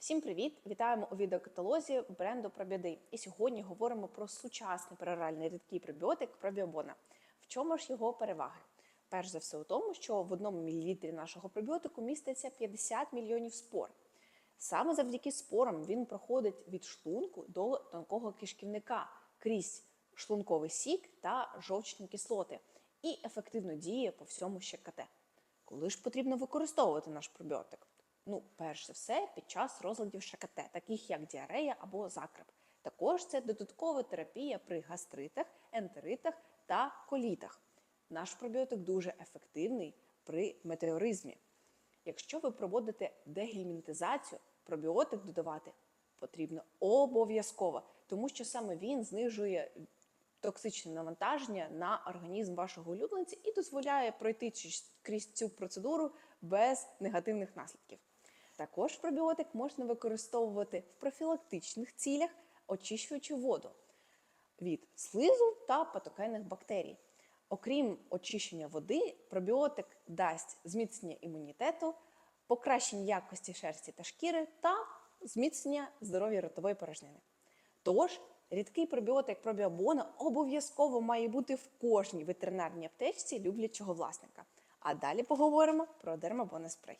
Всім привіт! Вітаємо у відеокаталозі бренду Пробіди. І сьогодні говоримо про сучасний пероральний рідкий пробіотик пробіобона. В чому ж його переваги? Перш за все у тому, що в одному мілілітрі нашого пробіотику міститься 50 мільйонів спор. Саме завдяки спорам він проходить від шлунку до тонкого кишківника крізь шлунковий сік та жовчні кислоти і ефективно діє по всьому ЩКТ. Коли ж потрібно використовувати наш пробіотик? Ну, перш за все, під час розладів ШКТ, таких як діарея або закреп. Також це додаткова терапія при гастритах, ентеритах та колітах. Наш пробіотик дуже ефективний при метеоризмі. Якщо ви проводите дегельмінтизацію, пробіотик додавати потрібно обов'язково, тому що саме він знижує токсичне навантаження на організм вашого улюбленця і дозволяє пройти крізь цю процедуру без негативних наслідків. Також пробіотик можна використовувати в профілактичних цілях, очищуючи воду від слизу та патогенних бактерій. Окрім очищення води, пробіотик дасть зміцнення імунітету, покращення якості шерсті та шкіри та зміцнення здоров'я ротової порожнини. Тож, рідкий пробіотик пробіобона обов'язково має бути в кожній ветеринарній аптечці люблячого власника. А далі поговоримо про дермабоноспрей.